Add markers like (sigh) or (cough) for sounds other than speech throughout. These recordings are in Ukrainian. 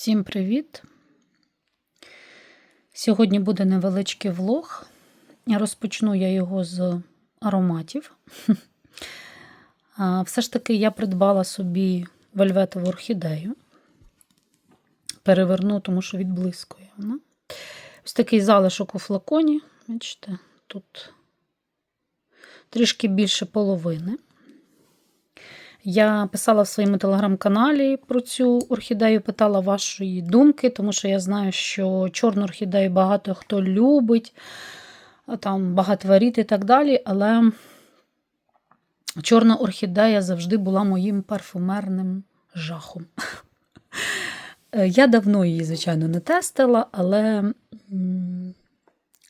Всім привіт! Сьогодні буде невеличкий влог. Розпочну я його з ароматів. (laughs) Все ж таки я придбала собі вельветову орхідею. Переверну, тому що відблискує вона. Ось такий залишок у флаконі. Бачите, тут трішки більше половини. Я писала в своєму телеграм-каналі про цю орхідею, питала вашої думки, тому що я знаю, що чорну орхідею багато хто любить, там багатворіт і так далі, але чорна орхідея завжди була моїм парфумерним жахом. (laughs) Я давно її, звичайно, не тестила, але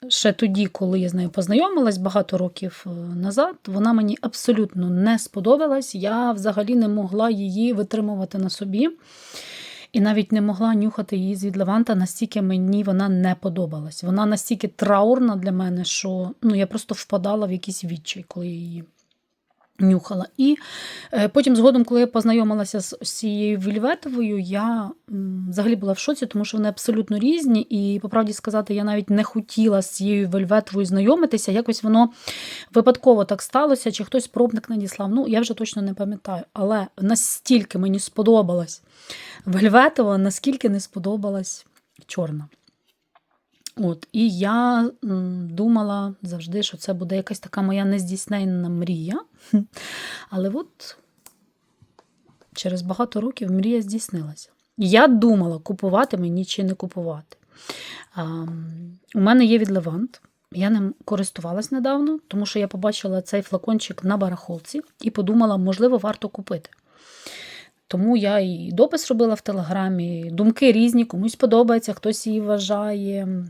ще тоді, коли я з нею познайомилась багато років е, назад, вона мені абсолютно не сподобалась. Я взагалі не могла її витримувати на собі. І навіть не могла нюхати її з від Леванта, настільки мені вона не подобалась. Вона настільки траурна для мене, що ну, я просто впадала в якийсь відчай, коли її нюхала. І е, потім, згодом, коли я познайомилася з цією вільветовою, я взагалі була в шоці, тому що вони абсолютно різні. І, по правді сказати, я навіть не хотіла з цією вельветовою знайомитися. Якось воно випадково так сталося, чи хтось пробник надіслав. Ну, я вже точно не пам'ятаю. Але настільки мені сподобалась вельветова, наскільки не сподобалась чорна. От, І я думала завжди, що це буде якась така моя нездійсненна мрія. (laughs) Але от через багато років мрія здійснилася. Я думала, купувати мені чи не купувати. А, У мене є від Левант. Я ним користувалась недавно, тому що я побачила цей флакончик на барахолці і подумала, можливо, варто купити. Тому я і допис робила в Телеграмі. Думки різні, комусь подобається, хтось її вважає.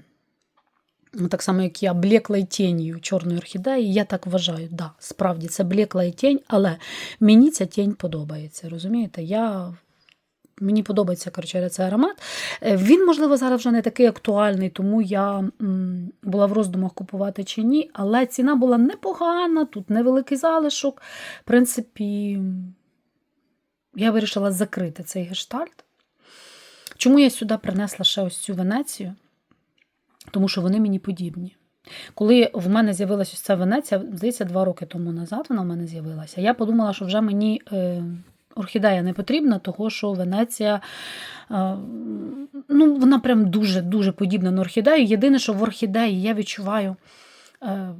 Ну, так само, як я блеклою тінью чорної орхідеї, я так вважаю, да, справді це блекла тінь, але мені ця тінь подобається. Розумієте? Я... Мені подобається коротше, цей аромат. Е, він, можливо, зараз вже не такий актуальний, тому я була в роздумах купувати чи ні, але ціна була непогана, тут невеликий залишок. В принципі, я вирішила закрити цей гештальт. Чому я сюди принесла ще ось цю Венецію? Тому що вони мені подібні. Коли в мене з'явилася ця Венеція, здається, два роки тому назад вона в мене з'явилася, я подумала, що вже мені е, орхідея не потрібна, того що Венеція е, ну, вона прям дуже-дуже подібна на орхідею. Єдине, що в орхідеї я відчуваю. Е,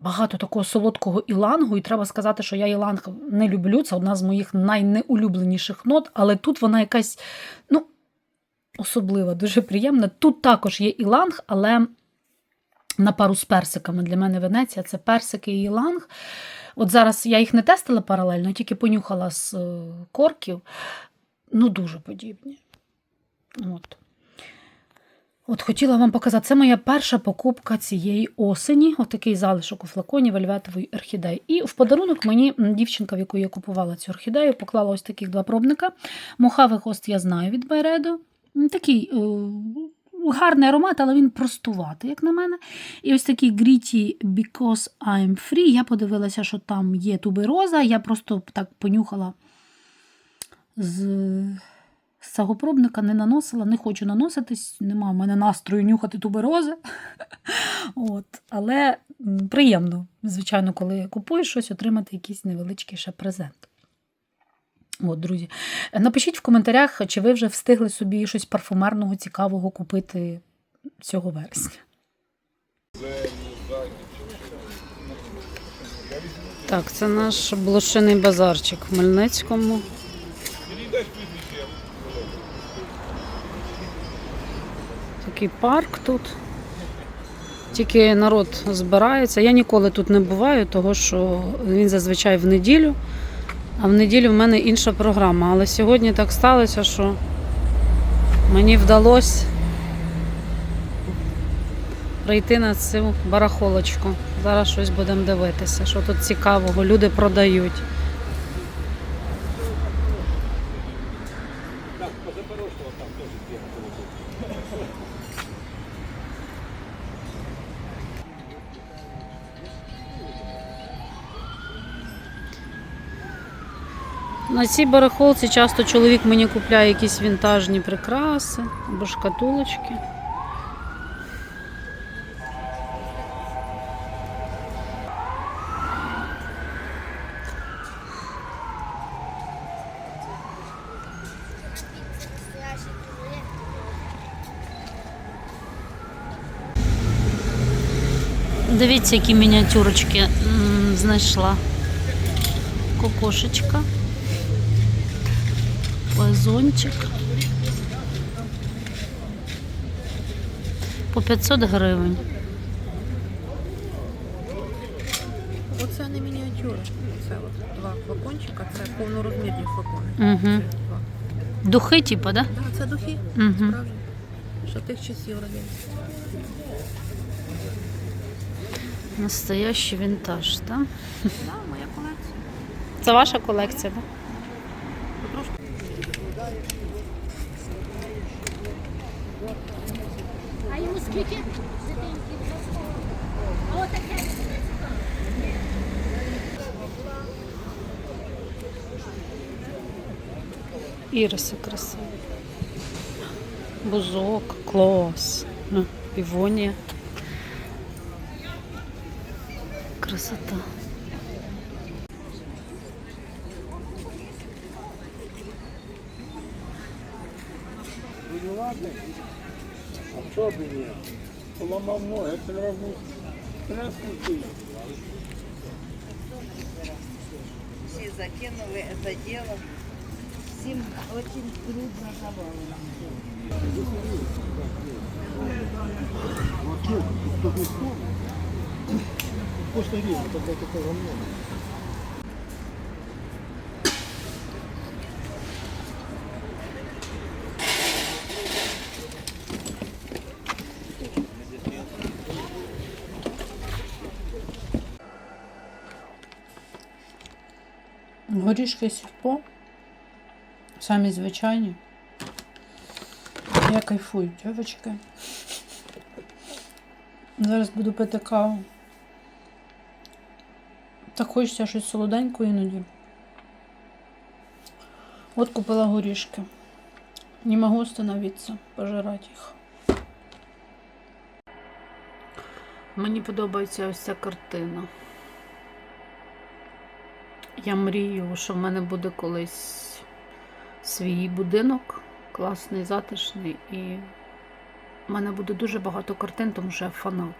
Багато такого солодкого ілангу, і треба сказати, що я іланг не люблю. Це одна з моїх найнеулюбленіших нот, але тут вона якась, ну, особлива, дуже приємна. Тут також є іланг, але на пару з персиками. Для мене Венеція це персики і іланг. От зараз я їх не тестила паралельно, тільки понюхала з е, корків. Ну, дуже подібні. От. От хотіла вам показати, це моя перша покупка цієї осені. Отакий залишок у флаконі вельветової орхідеї. І в подарунок мені дівчинка, в яку я купувала цю орхідею, поклала ось таких два пробника. Мохавий хост я знаю від Байредо. Такий е, гарний аромат, але він простуватий, як на мене. І ось такий Gritty Because I'm Free. Я подивилася, що там є тубероза. Я просто так понюхала з з цього пробника, не наносила, не хочу наноситись, нема в мене настрою нюхати туберози. (laughs) От. Але приємно, звичайно, коли купуєш щось, отримати якийсь невеличкий ще презент. От, друзі, напишіть в коментарях, чи ви вже встигли собі щось парфумерного цікавого купити цього вересня. Так, це наш блошиний базарчик в Хмельницькому. Такий парк тут. Тільки народ збирається. Я ніколи тут не буваю, тому що він зазвичай в неділю. А в неділю в мене інша програма. Але сьогодні так сталося, що мені вдалося прийти на цю барахолочку. Зараз щось будемо дивитися, що тут цікавого, люди продають. На цій барахолці часто чоловік мені купляє якісь вінтажні прикраси або шкатулочки. Дивіться, які мініатюрочки знайшла. Кокошечка. Вазончик. По 500 гривень. Оце не мініатюра. Це от два флакончика, це повнорозмірні флакони. Угу. Це. Духи, типу, да? Да, це духи, Угу. Що тих часів радянських. Настоящий вінтаж, так? Да, моя колекція. Це ваша колекція, так? Потрошки. А йому скільки? А. Іриси красиві. Бузок, клас. Ну, Півонія. Красота. Чого б і ні? Поламав ноги, траву. Здравствуйте. Всі закинули це діло. Всім дуже трудно давали. Вкусно різно, так это говно. Горішки сільпо. Самі звичайні. Я кайфую, дівчатки. Зараз буду пити каву. Так хочеться щось солоденького іноді. От купила горішки. Не можу остановитися, пожирати їх. Мені подобається ось ця картина. Я мрію, що в мене буде колись свій будинок, класний, затишний, і в мене буде дуже багато картин, тому що я фанат.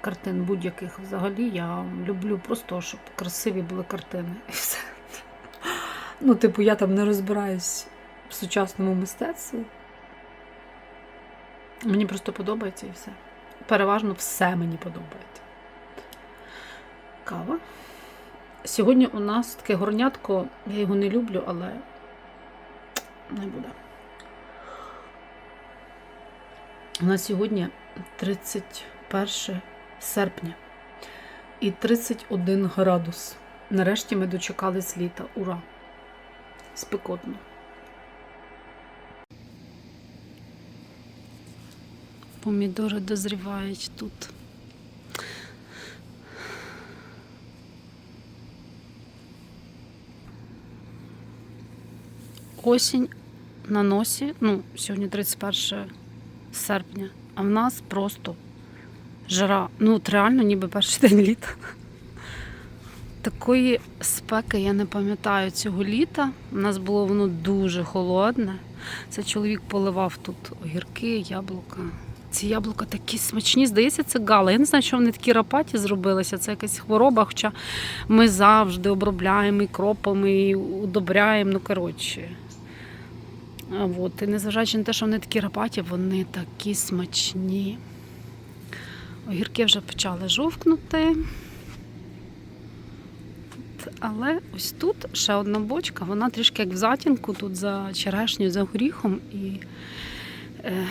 Картин будь-яких взагалі. Я люблю просто, щоб красиві були картини. І все. Ну, типу, я там не розбираюсь в сучасному мистецтві. Мені просто подобається і все. Переважно все мені подобається. Кава. Сьогодні у нас таке горнятко, я його не люблю, але не буде. У нас сьогодні 31 серпня і 31 градус. Нарешті ми дочекались літа. Ура! Спекотно. Помідори дозрівають тут. Осінь на носі. Ну, сьогодні 31 серпня, а в нас просто жара. Ну, от реально, ніби перший день літа. Такої спеки я не пам'ятаю цього літа. У нас було воно дуже холодне. Це чоловік поливав тут огірки, яблука. Ці яблука такі смачні. Здається, це гала. Я не знаю, що вони такі рапаті зробилися. Це якась хвороба, хоча ми завжди обробляємо і кропами, і удобряємо. Ну, коротше. От. І незважаючи на те, що вони такі рапаті, вони такі смачні. Огірки вже почали жовкнути. Але ось тут ще одна бочка, вона трішки як в затінку, тут за черешню, за горіхом і е,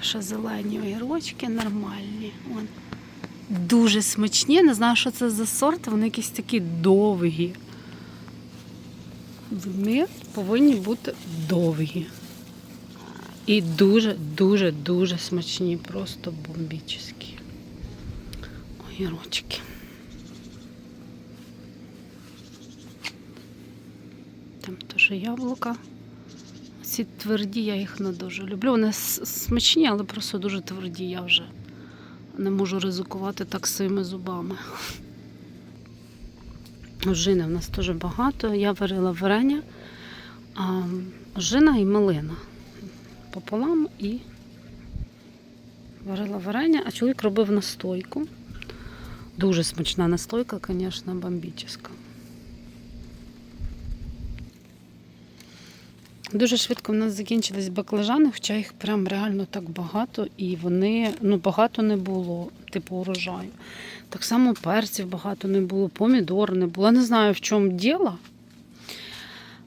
ще зелені огірочки нормальні. Вон. Дуже смачні. Не знаю, що це за сорт, вони якісь такі довгі. Вони повинні бути довгі. І дуже, дуже, дуже смачні, просто бомбічні. Огірочки. хороші яблука. Ці тверді, я їх не дуже люблю. Вони смачні, але просто дуже тверді. Я вже не можу ризикувати так своїми зубами. Ожини в нас дуже багато. Я варила варення, а ожина і малина пополам і варила варення, а чоловік робив настойку. Дуже смачна настойка, звісно, бомбічна. Дуже швидко в нас закінчились баклажани, хоча їх прям реально так багато, і вони ну багато не було, типу урожаю. Так само перців багато не було, помідор не було. Я не знаю, в чому діло.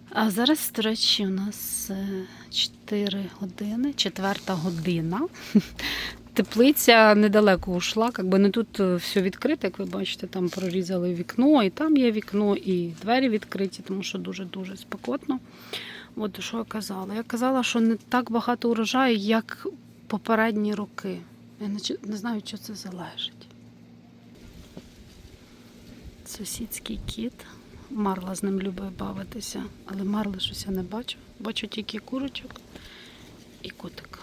А зараз, до речі, у нас 4 години, четверта година. (laughs) Теплиця недалеко ушла, якби не тут е, все відкрите, як ви бачите, там прорізали вікно, і там є вікно, і двері відкриті, тому що дуже-дуже спекотно. От що я казала. Я казала, що не так багато урожаю, як попередні роки. Я не, знаю, що це залежить. Сусідський кіт. Марла з ним любить бавитися, але Марли щось я не бачу. Бачу тільки курочок і котика.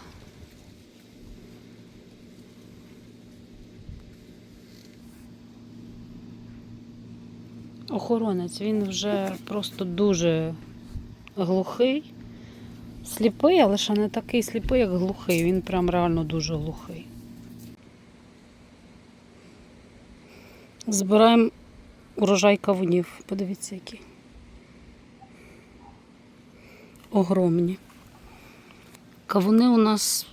Охоронець, він вже просто дуже глухий. Сліпий, але ще не такий сліпий, як глухий. Він прям реально дуже глухий. Збираємо урожай кавунів. Подивіться, які. Огромні. Кавуни у нас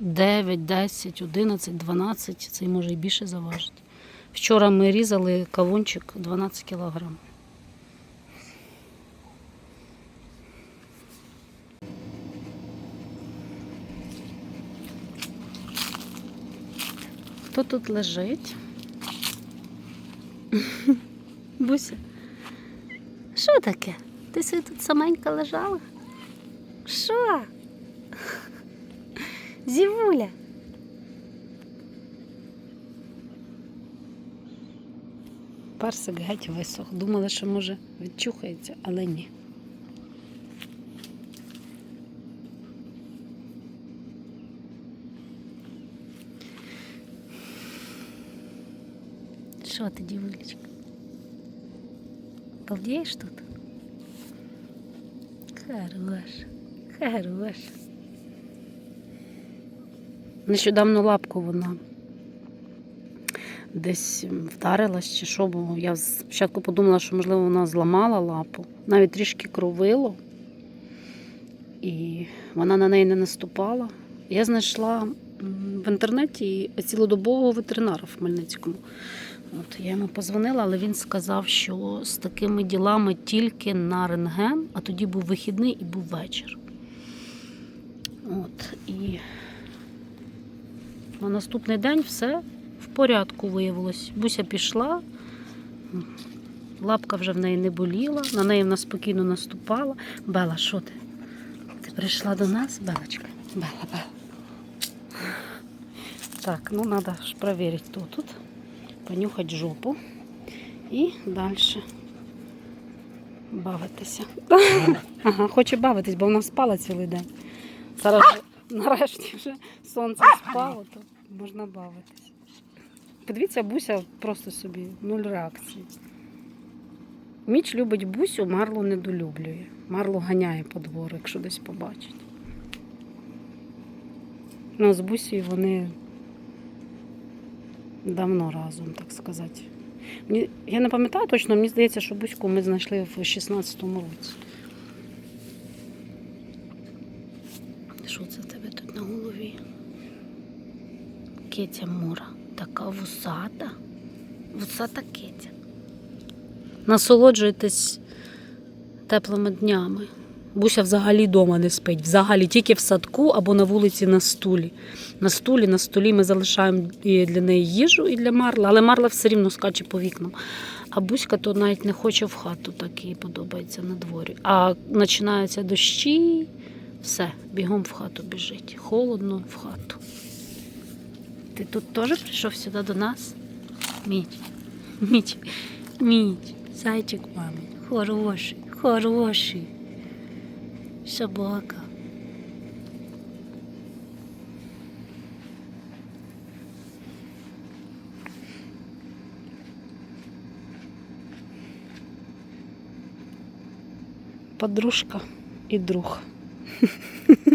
9, 10, 11, 12, це може і більше заважить. Вчора ми різали кавунчик 12 кілограм. Хто тут лежить? (laughs) Буся. Що таке? Ти собі тут саменька лежала? Що? (laughs) Зівуля. Персик геть висох. Думали, що може відчухається, але ні. Що ти, дівулечка? Балдієш тут? Хорош, хорош. Нещодавно лапку вона десь вдарилась чи що, бо я спочатку подумала, що можливо вона зламала лапу, навіть трішки кровило, і вона на неї не наступала. Я знайшла в інтернеті цілодобового ветеринара в Хмельницькому. От, я йому позвонила, але він сказав, що з такими ділами тільки на рентген, а тоді був вихідний і був вечір. От, і на наступний день все в порядку виявилось. Буся пішла, лапка вже в неї не боліла, на неї вона спокійно наступала. Бела, що ти? Ти прийшла до нас, Белочка? Бела, Бела. Так, ну треба ж перевірити, хто тут. Понюхати жопу і далі бавитися. (laughs) Ага, хоче бавитись, бо вона спала цілий день. Зараз нарешті вже сонце спало, то можна бавитись. Подивіться, Буся просто собі нуль реакції. Міч любить Бусю, Марлу недолюблює. Марлу ганяє по двору, якщо десь побачить. Ну, з Бусею вони давно разом, так сказати. Мені, я не пам'ятаю точно, мені здається, що Буську ми знайшли в 16-му році. Що це в тебе тут на голові? Кетя Мура. Така вусата. Вусата Кетя. Насолоджуйтесь теплими днями. Буся взагалі вдома не спить. Взагалі тільки в садку або на вулиці на стулі. На стулі, на столі ми залишаємо і для неї їжу, і для Марла, але Марла все рівно скаче по вікнам. А Буська то навіть не хоче в хату, так їй подобається на дворі. А починаються дощі, все, бігом в хату біжить. Холодно в хату. Ти тут теж прийшов сюди до нас? Міч. Міч. Міч. Зайчик мамин. Хороший, хороший. Собака. Подружка і друг. (laughs)